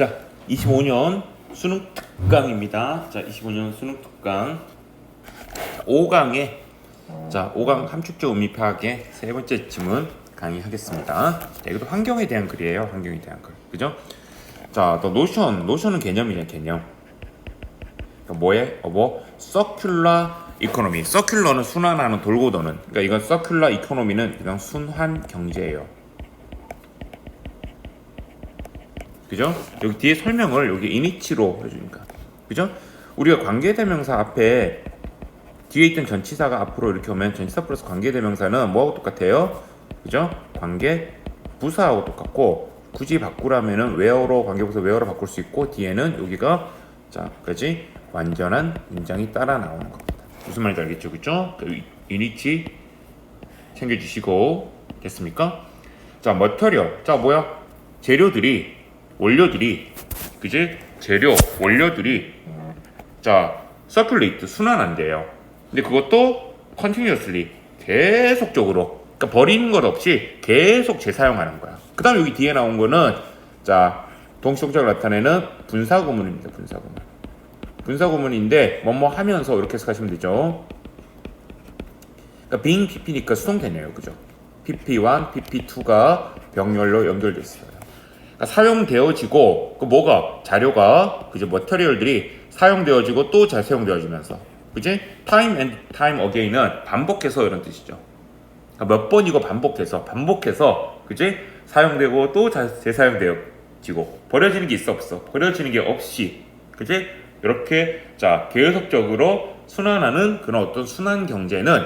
자, 25년 수능 특강입니다. 자, 25년 수능 특강 5강에 자, 5강 함축적 의미 파악의 세 번째 질문 강의하겠습니다. 자, 이것도 환경에 대한 글이에요. 환경에 대한 글. 그죠? 자, 또 노션. 노션은 개념이냐, 개념. 그러니까 뭐에? 어, 뭐 서큘러 이코노미. 서큘러는 순환하는 돌고 도는. 그러니까 이건 서큘러 이코노미는 이건 순환 경제예요. 그죠? 여기 뒤에 설명을 여기 이니치로 해주니까. 그죠? 우리가 관계대명사 앞에 뒤에 있던 전치사가 앞으로 이렇게 오면 전치사 플러스 관계대명사는 뭐하고 똑같아요? 그죠? 관계 부사하고 똑같고 굳이 바꾸라면은 where로 관계부사 where로 바꿀 수 있고 뒤에는 여기가 자, 그지 완전한 문장이 따라 나오는 겁니다. 무슨 말인지 알겠죠? 그죠? 이니치 챙겨주시고 됐습니까? 자, 머터리얼. 자, 뭐야? 재료들이 원료들이 그지? 재료 원료들이 자, 서큘레이트 순환한대요. 근데 그것도 컨티뉴어슬리 계속적으로 그러니까 버리는 것 없이 계속 재사용하는 거야. 그다음 여기 뒤에 나온 거는 자 동시동작을 나타내는 분사구문입니다. 분사구문. 분사구문인데 뭐뭐 하면서 이렇게 해석하시면 되죠. 그러니까 being pp니까 수동태네요. 그죠? pp1, pp2가 병렬로 연결돼 있어요. 그러니까 사용되어지고 그 뭐가 자료가 그죠? 머터리얼들이 사용되어지고 또 재사용되어지면서 그지? time and time again은 반복해서 이런 뜻이죠. 그러니까 몇 번이고 반복해서 반복해서 그지? 사용되고 또 자- 재사용되어지고 버려지는 게 있어 없어 버려지는 게 없이 그지? 이렇게 자 계속적으로 순환하는 그런 어떤 순환 경제는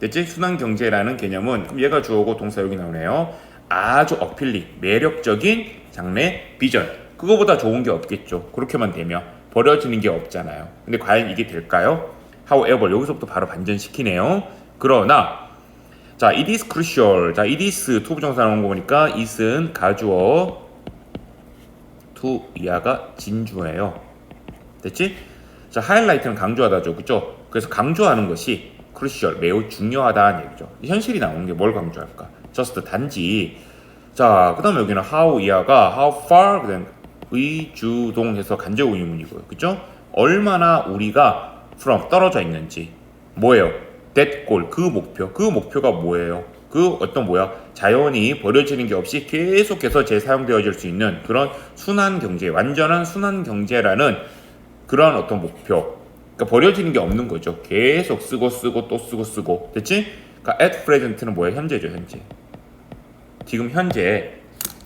됐지? 순환 경제라는 개념은 얘가 주어고 동사 여기 나오네요. 아주 어필리 매력적인 장래 비전 그거보다 좋은 게 없겠죠. 그렇게만 되면 버려지는 게 없잖아요. 근데 과연 이게 될까요? However 여기서부터 바로 반전시키네요. 그러나 자, it is crucial. 자, it is 투부정사 나온 거 보니까 is은 가주어 to 이하가 진주어예요. 됐지? 자, 하이라이트는 강조하다죠. 그죠? 그래서 강조하는 것이 crucial, 매우 중요하다는 얘기죠. 현실이 나오는 게 뭘 강조할까? just 단지. 자, 그 다음에 여기는 how 이하가 how far, 그 다음 의주동해서 간접 의문이고요. 그죠? 얼마나 우리가 from 떨어져 있는지. 뭐예요? that goal, 그 목표. 그 목표가 뭐예요? 그 어떤 뭐야? 자연이 버려지는 게 없이 계속해서 재사용되어질 수 있는 그런 순환 경제, 완전한 순환 경제라는 그런 어떤 목표. 그러니까 버려지는 게 없는 거죠. 계속 쓰고 쓰고 또 쓰고 쓰고. 됐지? 그러니까 at present는 뭐예요? 현재죠, 현재. 지금 현재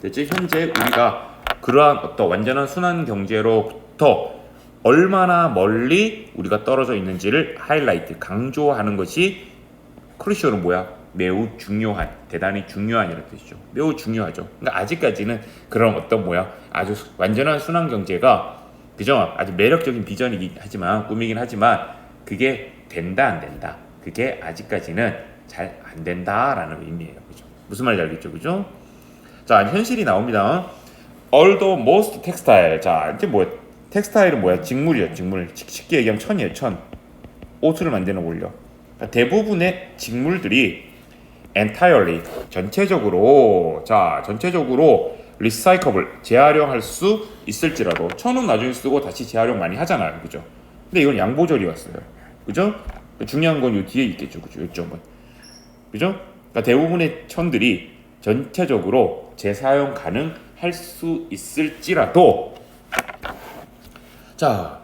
됐지? 현재 우리가 그러한 어떤 완전한 순환 경제로부터 얼마나 멀리 우리가 떨어져 있는지를 하이라이트 강조하는 것이 크루시얼은 뭐야? 매우 중요한, 대단히 중요한이라는 뜻이죠. 매우 중요하죠. 그러니까 아직까지는 그런 어떤 뭐야? 아주 완전한 순환 경제가 그죠? 아주 매력적인 비전이긴 하지만 꿈이긴 하지만 그게 된다 안 된다. 그게 아직까지는 잘 안 된다라는 의미예요. 그죠? 무슨 말인지 알겠죠? 그죠? 자, 현실이 나옵니다. Although most textile. 자, 이제 뭐야? 텍스타일은 뭐야? 직물이야, 직물. 쉽- 쉽게 얘기하면 천이에요, 천. 옷을 만드는 원료. 그러니까 대부분의 직물들이 entirely 전체적으로 자 전체적으로 리사이커블 재활용할 수 있을지라도 천은 나중에 쓰고 다시 재활용 많이 하잖아요, 그죠? 근데 이건 양보절이 왔어요, 그죠? 중요한 건 요 뒤에 있겠죠, 그죠? 요점은 그죠? 그러니까 대부분의 천들이 전체적으로 재사용 가능할 수 있을지라도 자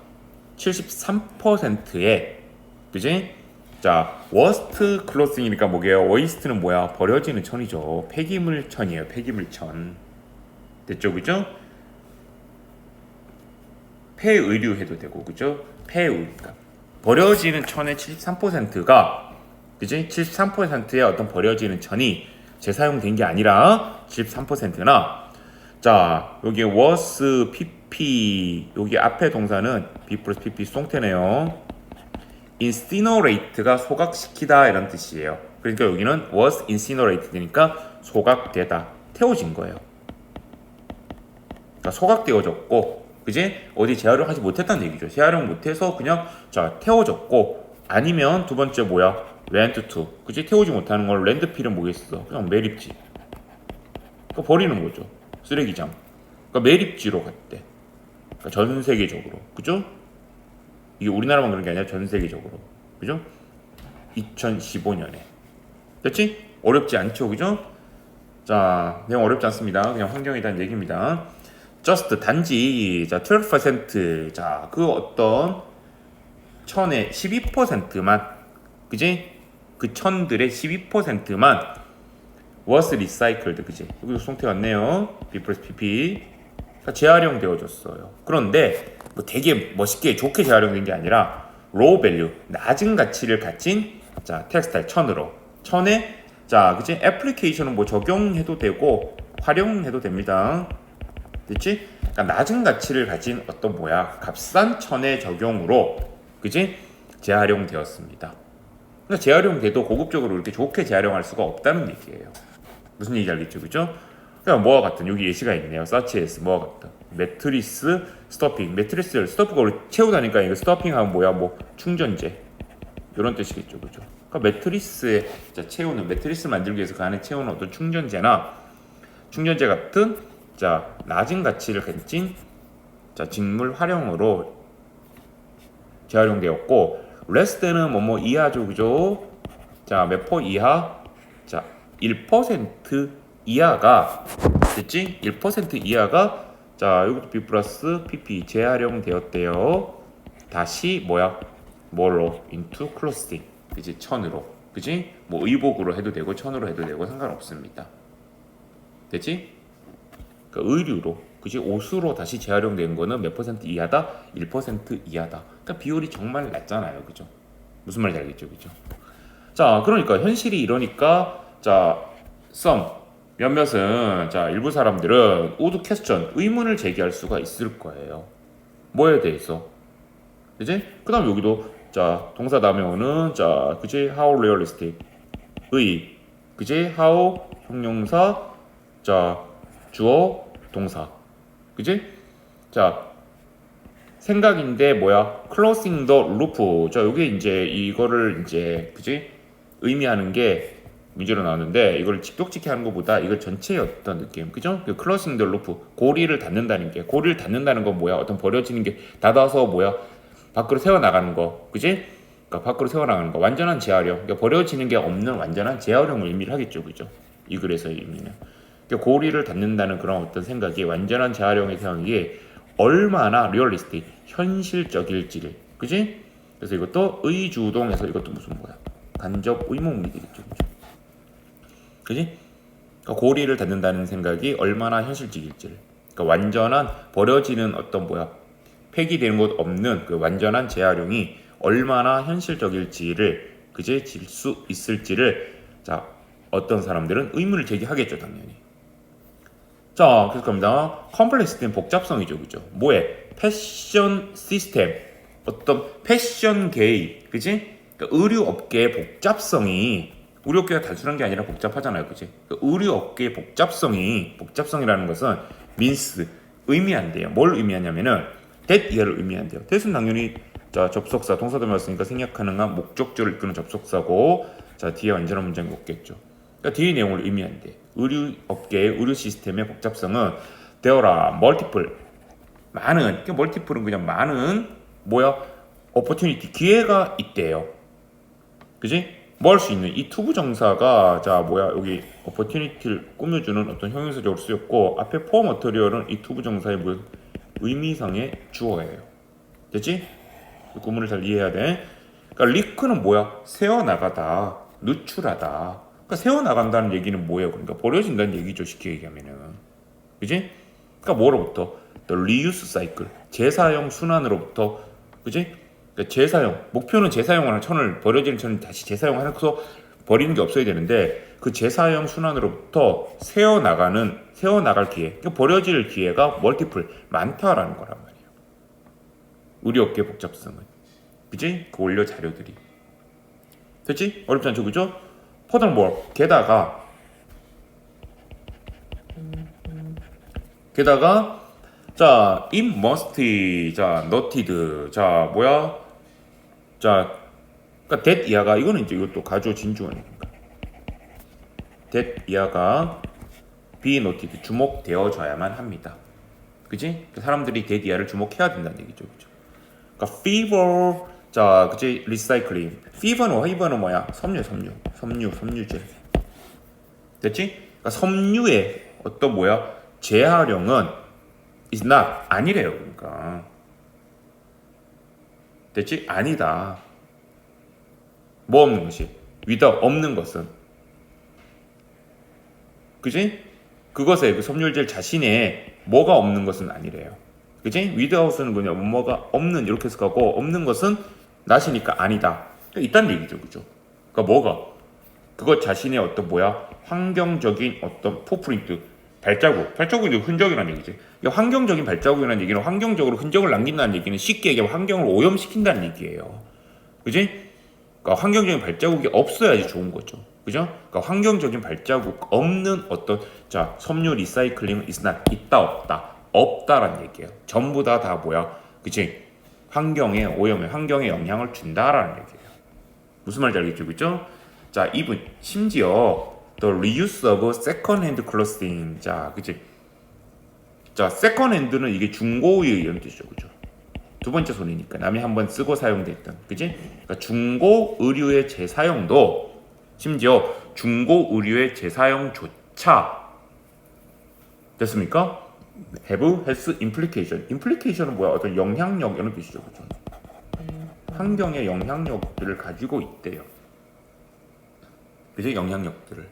73%의 그지? 자 워스트 클로싱이니까 뭐게요? 워이스트는 뭐야? 버려지는 천이죠. 폐기물 천이에요. 폐기물 천. 됐죠, 그죠? 폐의류 해도 되고, 그죠? 폐의 그러니까 버려지는 천의 73%가 그지? 73%의 어떤 버려지는 천이 재사용된 게 아니라 73%나 자 여기 was pp 여기 앞에 동사는 b 플러스 pp 수동태네요. incinerate가 소각시키다 이런 뜻이에요. 그러니까 여기는 was incinerated니까 소각되다 태워진 거예요. 그러니까 소각되어졌고 그지 어디 재활용하지 못했다는 얘기죠. 재활용 못해서 그냥 자 태워졌고 아니면 두 번째 뭐야 rent to 그지 태우지 못하는 걸 랜드필은 뭐겠어 그냥 매립지 그 버리는 거죠 쓰레기장 그러니까 매립지로 갔대 그러니까 전 세계적으로. 그죠? 이게 우리나라만 그런 게 아니라 전 세계적으로. 그죠? 2015년에. 됐지? 어렵지 않죠. 그죠? 자, 내용 어렵지 않습니다. 그냥 환경에 대한 얘기입니다. just 단지 자, 12% 자, 그 어떤 천의 12%만 그지? 그 천들의 12%만 was recycled 그지? 여기도 송태 왔네요. B 플러스 PP 가 재활용되어졌어요. 그런데 뭐 되게 멋있게 좋게 재활용된 게 아니라 low value 낮은 가치를 가진 자 텍스타일 천으로 천에 자 그지? 애플리케이션은 뭐 적용해도 되고 활용해도 됩니다. 됐지? 그러니까 낮은 가치를 가진 어떤 뭐야 값싼 천의 적용으로 그지? 재활용되었습니다. 그러니까 재활용돼도 고급적으로 이렇게 좋게 재활용할 수가 없다는 얘기예요. 무슨 얘기인지 알겠죠, 그죠? 그러니까 뭐와 같은 여기 예시가 있네요. 서치에스 뭐와 같은 매트리스 스토핑 매트리스를 스토프가 우리 채우다니까 이거 스토핑하면 뭐야 뭐 충전재 이런 뜻이겠죠, 그죠? 그러니까 매트리스에 자, 채우는 매트리스 만들기 위해서 그 안에 채우는 어떤 충전재나 충전재 같은 자 낮은 가치를 가진 자 직물 활용으로 재활용되었고 레스트는 뭐뭐 이하죠 그죠? 자 몇 퍼? 이하? 자 1% 이하가 됐지? 1% 이하가 자 여기도 B 플러스 PP 재활용되었대요. 다시 뭐야? 뭘로? into clothing 그지 천으로. 그지? 뭐 의복으로 해도 되고 천으로 해도 되고 상관없습니다. 됐지? 그 의류로 그지 옷으로 다시 재활용된 거는 몇 퍼센트 이하다? 1% 이하다. 그러니까 비율이 정말 낮잖아요. 그죠? 무슨 말인지 알겠죠? 그죠? 자 그러니까 현실이 이러니까 자 some 몇몇은 자 일부 사람들은 우드 퀘스천 의문을 제기할 수가 있을 거예요. 뭐에 대해서? 그지? 그다음 여기도 자 동사 다음에 오는 자 그지? How realistic 의 그지? How 형용사 자 주어 동사 그지? 자 생각인데 뭐야? Closing the loop. 자 요게 이제 이거를 이제 그지? 의미하는 게 문제로 나오는데 이걸 직독직해 하는 것보다 이걸 전체의 어떤 느낌. 그죠? 그 closing the loop. 고리를 닫는다는 게. 고리를 닫는다는 건 뭐야? 어떤 버려지는 게 닫아서 뭐야? 밖으로 세워 나가는 거. 그지? 그러니까 밖으로 세워 나가는 거. 완전한 재활용. 그러니까 버려지는 게 없는 완전한 재활용을 의미를 하겠죠. 그죠? 이 글에서의 의미는 그러니까 고리를 닫는다는 그런 어떤 생각이 완전한 재활용의 생각이 얼마나 리얼리스틱 현실적일지를. 그지? 그래서 이것도 의주동에서 이것도 무슨 뭐야? 간접 의문문이 되겠죠? 그지? 그러니까 고리를 닫는다는 생각이 얼마나 현실적일지를. 그러니까 완전한 버려지는 어떤 뭐야? 폐기되는 것 없는 그 완전한 재활용이 얼마나 현실적일지를 그제 질 수 있을지를 자 어떤 사람들은 의문을 제기하겠죠 당연히 자 그래서 겁니다. 컴플렉스된 복잡성이죠 그죠? 뭐에? 패션 시스템. 어떤 패션계의 그지? 그러니까 의류 업계의 복잡성이 의류 업계가 단순한 게 아니라 복잡하잖아요 그지? 그러니까 의류 업계의 복잡성이 복잡성이라는 것은 민스 의미한대요. 뭘 의미하냐면은 that 이하를 의미한대요. that은 당연히 자 접속사 동사도 왔으니까 생략 가능한 목적절을 이끄는 접속사고 자 뒤에 완전한 문장이 없겠죠 그러니까 뒤의 내용을 의미한대 의류 업계의 의류 시스템의 복잡성은 are multiple 많은 그 멀티플은 그냥 많은 뭐야? opportunity 기회가 있대요. 그지? 뭐 할 수 있는 이 투부 정사가 자 뭐야? 여기 opportunity를 꾸며주는 어떤 형용사적으로 쓰였고 앞에 for material은 이 투부 정사의 뭐 의미상의 주어예요. 됐지? 이 구문을 잘 이해해야 돼. 그러니까 리크는 뭐야? 세어나가다 누출하다 그러니까 세어나간다는 얘기는 뭐예요? 그러니까 버려진다는 얘기죠 쉽게 얘기하면은. 그지? 그러니까 뭐로부터? The reuse cycle. 재사용 순환으로부터. 그지? 그러니까 재사용. 목표는 재사용하는 천을 버려지는 천을 다시 재사용하면서 버리는 게 없어야 되는데 그 재사용 순환으로부터 세어 나가는 세어 나갈 기회. 그러니까 버려질 기회가 멀티플 많다라는 거란 말이에요. 우리 업계 복잡성은. 그지? 그 원료 자료들이. 됐지? 어렵지 않죠? 그죠 퍼덜more 게다가 게다가 자, it must, 자, noted, 자, 뭐야? 자, 그니까 that 이하가 이거는 이제 이것도 가주어 진주어니까. that 이하가 be noted 주목되어져야만 합니다. 그지? 그 사람들이 데디아를 주목해야 된다는 얘기죠, 그죠? 그러니까 fever, 자, 그지? 리사이클링. fever는 fever는 뭐야? 섬유, 섬유, 섬유, 섬유제. 됐지? 그러니까 섬유의 어떤 뭐야? 재활용은 is not 아니래요, 그러니까. 됐지? 아니다. 뭐 없는 것이? without 없는 것은. 그지? 그것에 그 섬유질 자신에 뭐가 없는 것은 아니래요. 그지? without은 뭐냐? 뭐가 없는 이렇게 해서 가고 없는 것은 나시니까 아니다. 있다는 얘기죠, 그죠? 그러니까 뭐가? 그것 자신의 어떤 뭐야? 환경적인 어떤 포프린트 발자국, 발자국이 흔적이라는 얘기지. 이게 환경적인 발자국이라는 얘기는 환경적으로 흔적을 남긴다는 얘기는 쉽게 얘기하면 환경을 오염시킨다는 얘기예요. 그지? 그러니까 환경적인 발자국이 없어야지 좋은 거죠. 그죠? 그러니까 환경적인 발자국 없는 어떤 자 섬유 리사이클링은 not 있다 없다 없다라는 얘기예요. 전부 다다 뭐야? 그치? 환경에 오염에 환경에 영향을 준다라는 얘기예요. 무슨 말인지 알겠죠, 그죠? 자, 이분 심지어 the reuse of clothing. 자, 그치? 자, second-hand는 이게 중고의 뜻이죠, 그죠? 두 번째 손이니까 남이 한 번 쓰고 사용됐던, 그지? 그러니까 중고 의류의 재사용도 심지어 중고 의류의 재사용조차 됐습니까? Have has implication. implication은 뭐야? 어떤 영향력 이런 뜻이죠, 그죠? 환경의 영향력들을 가지고 있대요. 그죠? 영향력들을.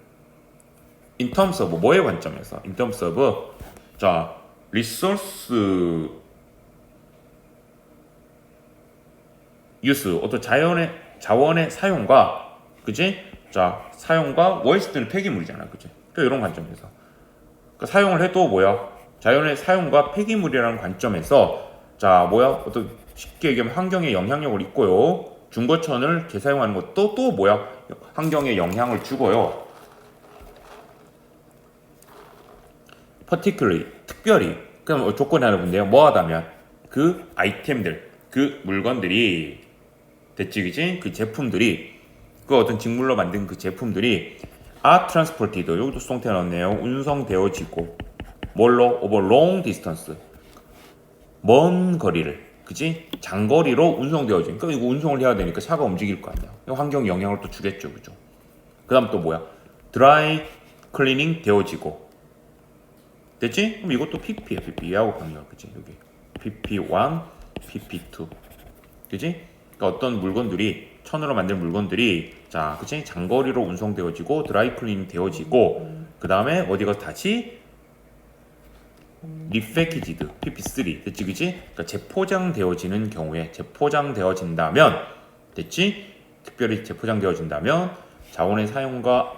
in terms of 뭐의 관점에서? in terms of 자 리소스 유스 어떤 자연의 자원의 사용과 그지? 자 사용과 월스트는 폐기물이잖아, 그지? 또 이런 관점에서 그러니까 사용을 해도 뭐야? 자연의 사용과 폐기물이라는 관점에서 자 뭐야? 어떤 쉽게 얘기하면 환경에 영향력을 있고요. 중고천을 재사용하는 것도 또 뭐야? 환경에 영향을 주고요. particularly 특별히 그럼 조건이 하나 본데요. 뭐하다면 그 아이템들, 그 물건들이 됐지 그지? 그 제품들이 그 어떤 직물로 만든 그 제품들이 are transported 여기도 수동태 나왔네요. 운송되어지고 뭘로 over long distance 먼 거리를 그지? 장거리로 운송되어진 그러니까 이거 운송을 해야 되니까 차가 움직일 거 아니야. 환경 영향을 또 주겠죠, 그죠? 그 다음 또 뭐야? 드라이 클리닝 되어지고 됐지? 그럼 이것도 PP야, PP하고 관계가 그지? 여기 PP1, PP2, 그지? 그러니까 어떤 물건들이 천으로 만든 물건들이 자, 그치? 장거리로 운송되어지고 드라이 클리닝 되어지고 그 다음에 어디가 다시 리패키지드 PP3 됐지 그치? 그러니까 재포장되어지는 경우에 재포장되어진다면 됐지? 특별히 재포장되어진다면 자원의 사용과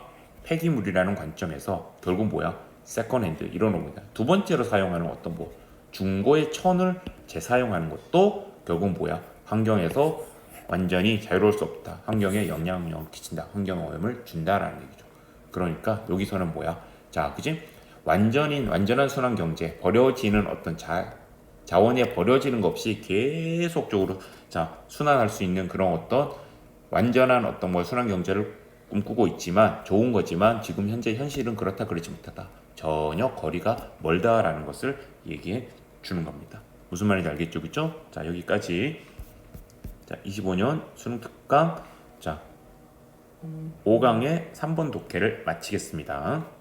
폐기물이라는 관점에서 결국 뭐야? 세컨핸드 이런 겁니다. 두 번째로 사용하는 어떤 뭐 중고의 천을 재사용하는 것도 결국 뭐야? 환경에서 완전히 자유로울 수 없다. 환경에 영향력을 끼친다. 환경 오염을 준다라는 얘기죠. 그러니까 여기서는 뭐야? 자, 그지? 완전인 완전한 순환 경제, 버려지는 어떤 자 자원에 버려지는 것 없이 계속적으로 자 순환할 수 있는 그런 어떤 완전한 어떤 뭐 순환 경제를 꿈꾸고 있지만 좋은 거지만 지금 현재 현실은 그렇다 그렇지 못하다. 전혀 거리가 멀다라는 것을 얘기해 주는 겁니다. 무슨 말인지 알겠죠, 그죠? 자 여기까지 자 25년 수능 특강 자 5강의 3번 독해를 마치겠습니다.